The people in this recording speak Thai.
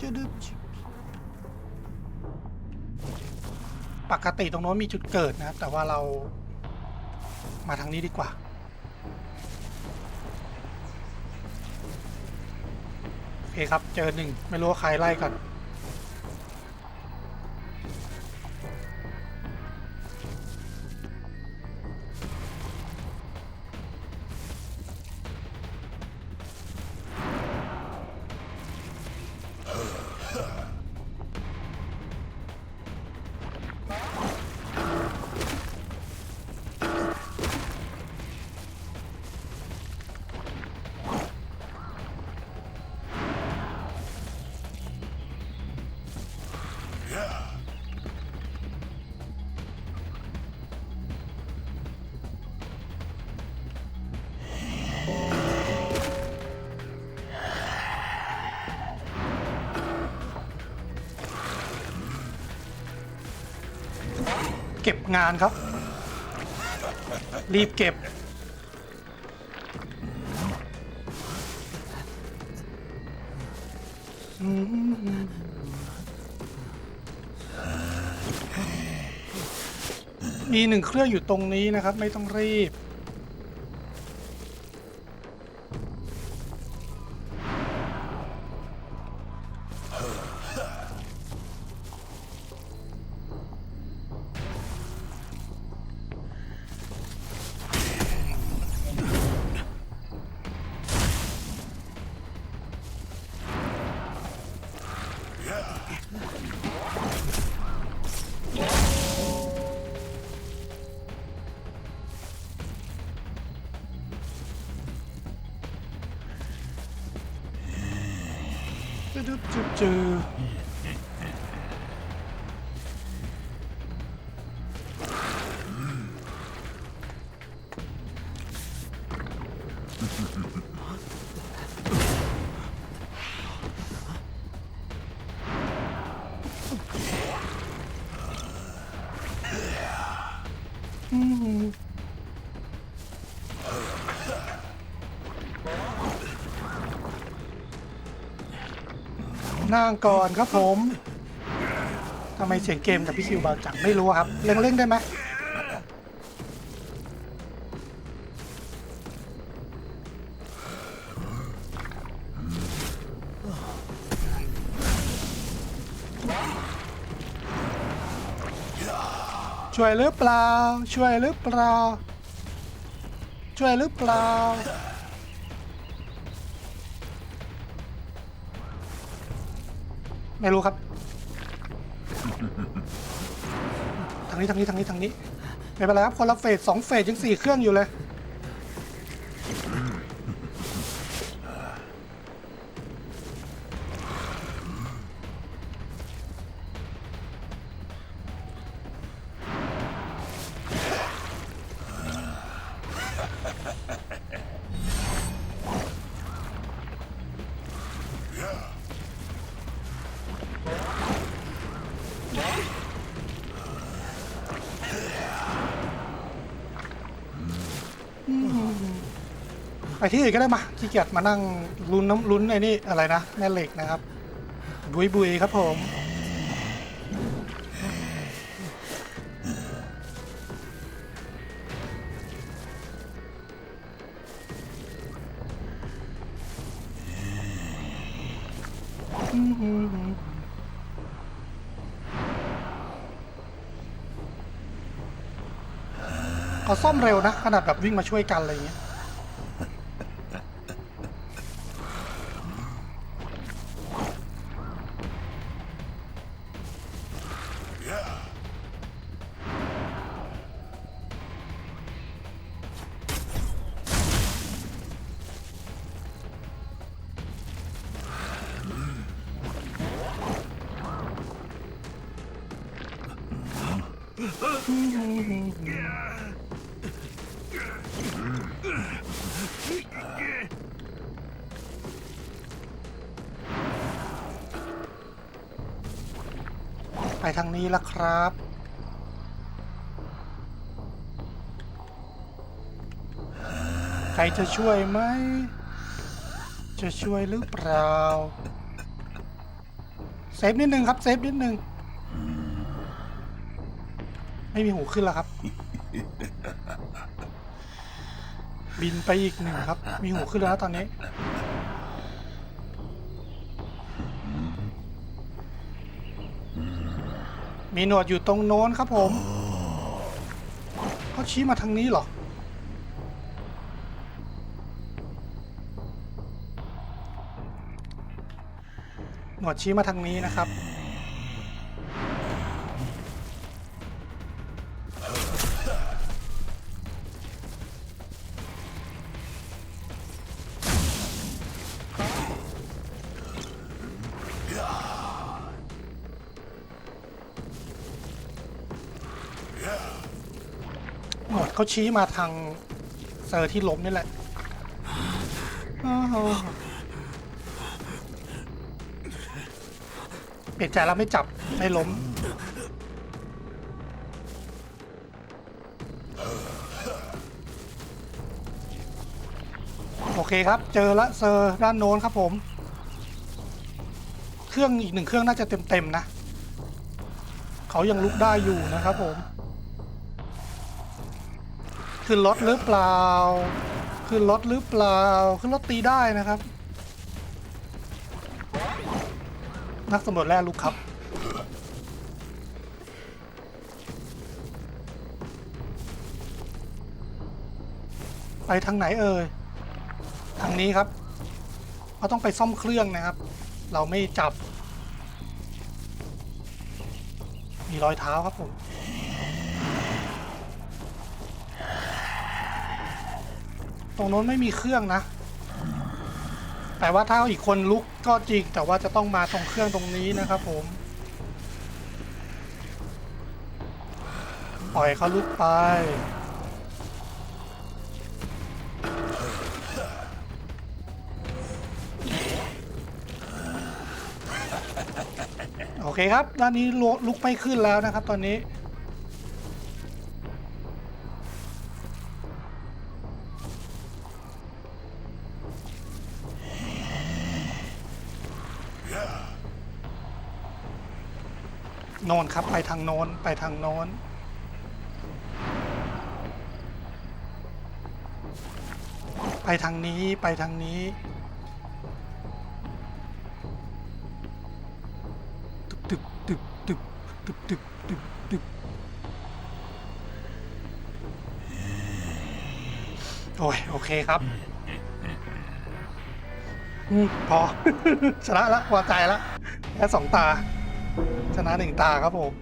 จะดึบปกติตรงโน้นมีจุดเกิดนะครับ แต่ว่าเรามาทางนี้ดีกว่า โอเคครับ เจอหนึ่ง ไม่รู้ว่าใครไล่ก่อน เก็บงานครับ รีบเก็บ มีหนึ่งเครื่องอยู่ตรงนี้นะครับ ไม่ต้องรีบ จุดจุด นั่งก่อนครับผมทำไมเสียงเกมกับพี่คิวเบาจังไม่รู้ครับเร่งๆได้ไหมช่วยหรือเปล่า ช่วยหรือเปล่า ช่วยหรือเปล่า ไม่รู้ครับ ทางนี้ทางนี้ทางนี้ทางนี้ ไม่เป็นไรครับคนละเฟสสองเฟสยังสี่เครื่องอยู่เลย ไปที่อื่นก็ได้มาขี้เกียจมานั่งลุ้นน้ำลุ้นไอ้นี่อะไรนะแม่เหล็กนะครับ บุยบุยครับผมเขาซ่อมเร็วนะ ขนาดแบบวิ่งมาช่วยกันอะไรอย่างเงี้ย 가라. ไปทางนี้แล้วครับ ใครจะช่วยไหม จะช่วยหรือเปล่าซฟนิดนึงครับ เซฟนิดนึง ไม่มีหูขึ้นแล้วครับ บินไปอีกหนึ่งครับ มีหูขึ้นแล้วนะตอนนี้ มีหนวดอยู่ตรงโน้นครับผมเขาชี้มาทางนี้เหรอ หนวดชี้มาทางนี้นะครับ หนวดเขาชี้มาทางเซอร์ที่ล้มนี่แหละเปลี่ยนใจแล้วไม่จับไม่ล้มโอเคครับ เจอละเซอร์ด้านโน้นครับผม เครื่องอีกหนึ่งเครื่องน่าจะเต็มๆนะ เขายังลุกได้อยู่นะครับผม ขึ้นรถหรือเปล่า ขึ้นรถหรือเปล่า ขึ้นรถตีได้นะครับ นักสำรวจแร่ลุกครับ ไปทางไหนเอ่ย ทางนี้ครับเราต้องไปซ่อมเครื่องนะครับ เราไม่จับ มีรอยเท้าครับผม ตรงโน้นไม่มีเครื่องนะ แต่ว่าถ้าอีกคนลุกก็จริง แต่ว่าจะต้องมาตรงเครื่องตรงนี้นะครับผมปล่อยเขาลุกไป โอเคครับ ด้านนี้ลุลุกไม่ขึ้นแล้วนะครับตอนนี้ นนครับ ไปทางโน้น ไปทางโน้น ไปทางนี้ ไปทางนี้ ตึบตึบตึบตึบตึบตึบตึบโอ้ย โอเคครับอืมพอ ชนะละพอใจละแค่สองตา ชนะหนึ่งตาครับผม